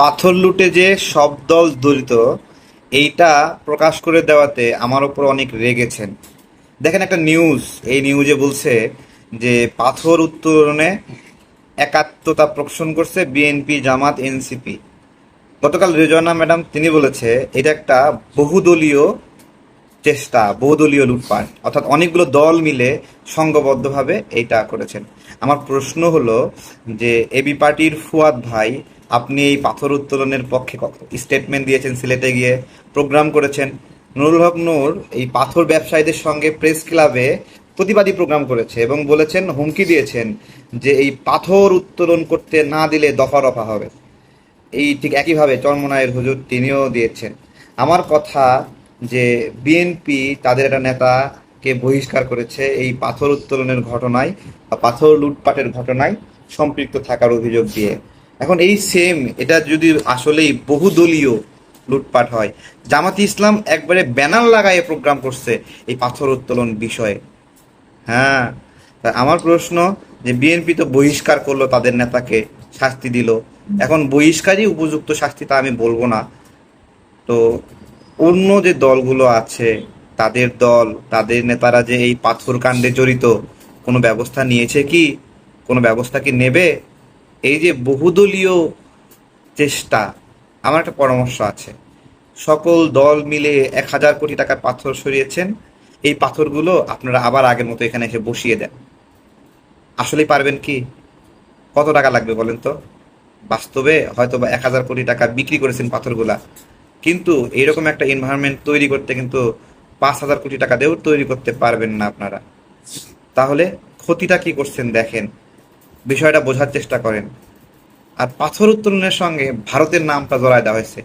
পাথর লুটে যে সব দল জড়িত, এইটা প্রকাশ করে দেওয়াতে আমার ওপর অনেক রেগেছেন দেখেন একটা নিউজ, এই নিউজে বলছে যে পাথর উত্তোলনে একাত্মতা প্রকাশন করছে বিএনপি, জামাত, এনসিপি। গতকাল রেজওয়ানা ম্যাডাম তিনি বলেছে, এটা একটা বহুদলীয় চেষ্টা, বহুদলীয় লুটপাট। অর্থাৎ অনেকগুলো দল মিলে সংঘবদ্ধভাবে এইটা করেছেন। আমার প্রশ্ন হলো যে এবি পার্টির ফুয়াদ ভাই আপনি এই পাথর উত্তোলনের পক্ষে কত স্টেটমেন্ট দিয়েছেন সিলেটে গিয়ে, প্রোগ্রাম করেছেন। নুরুল হক নূর এই পাথর ব্যবসায়ীদের সঙ্গে প্রেস ক্লাবে প্রতিবাদী প্রোগ্রাম করেছে এবং বলেছেন, হুমকি দিয়েছেন যে এই পাথর উত্তোলন করতে না দিলে দফা রফা হবে। এই ঠিক একইভাবে চরমনায়ের হুজুর তিনিও দিয়েছেন। আমার কথা যে বিএনপি তাদের একটা নেতাকে বহিষ্কার করেছে এই পাথর উত্তোলনের ঘটনায় বা পাথর লুটপাটের ঘটনায় সম্পৃক্ত থাকার অভিযোগ দিয়ে। এখন এই সেম এটা যদি আসলেই বহুদলীয় লুটপাট হয়। জামাতি ইসলাম একবারে ব্যানার লাগায় প্রোগ্রাম করছে এই পাথর উত্তোলন বিষয়ে। হ্যাঁ আমার প্রশ্ন যে বিএনপি তো বহিষ্কার করল তাদের নেতাকে, শাস্তি দিল। এখন বহিষ্কারই উপযুক্ত শাস্তি তা আমি বলব না। তো অন্য যে দলগুলো আছে, তাদের দল, তাদের নেতারা যে এই পাথর কাণ্ডে জড়িত, কোনো ব্যবস্থা নিয়েছে কি? কোনো ব্যবস্থা কি নেবে? এই যে বহুদলীয় চেষ্টা, আমার একটা পরামর্শ আছে। সকল দল মিলে এক হাজার কোটি টাকার পাথর সরিয়েছেন। এই পাথরগুলো আপনারা আবার আগের মতো এখানে এসে বসিয়ে দেন। আসলেই পারবেন কি? কত টাকা লাগবে বলেন তো? বাস্তবে হয়তো বা এক হাজার কোটি টাকা বিক্রি করেছেন পাথরগুলা। কিন্তু এইরকম একটা এনভায়রনমেন্ট তৈরি করতে কিন্তু পাঁচ হাজার কোটি টাকা দিয়েও তৈরি করতে পারবেন না আপনারা। তাহলে ক্ষতিটা কি করছেন দেখেন। বিষয়টা বোঝার চেষ্টা করেন। আর পাথর উত্তোলনের সঙ্গে ভারতের নামটা জড়ায় দেওয়া হয়েছে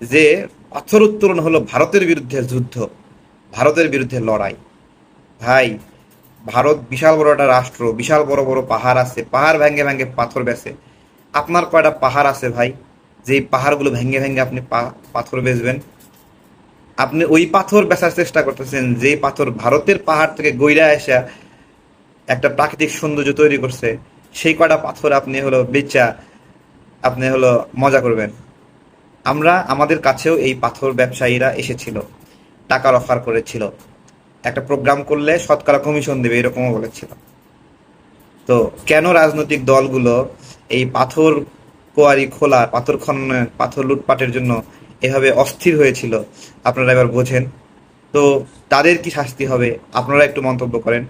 যে পাথর উত্তোলন হলো ভারতের বিরুদ্ধে যুদ্ধ, ভারতের বিরুদ্ধে লড়াই। ভাই, ভারত বিশাল বড় একটা রাষ্ট্র, বিশাল বড় বড় পাহাড় আছে, পাহাড় ভেঙে ভেঙে পাথর বেচে। আপনার কয়টা পাহাড় আছে ভাই যে পাহাড়গুলো ভেঙে ভেঙে আপনি পাথর বেচবেন? আপনি ওই পাথর বেচার চেষ্টা করতেছেন যে পাথর ভারতের পাহাড় থেকে গইরা এসে একটা প্রাকৃতিক সৌন্দর্য তৈরি করছে। সেই কয়টা পাথর আপনি হলো বেচা, আপনি হলো মজা করবেন। আমরা, আমাদের কাছেও এই পাথর ব্যবসায়ীরা এসেছিল, টাকার অফার করেছিল। একটা প্রোগ্রাম করলে শতকরা কমিশন দেবে, এরকমও বলেছিল। তো কেন রাজনৈতিক দলগুলো এই পাথর কোয়ারি খোলা, পাথর খননের, পাথর লুটপাটের জন্য এভাবে অস্থির হয়েছিল? আপনারা এবার বোঝেন। তো তাদের কি শাস্তি হবে? আপনারা একটু মন্তব্য করেন।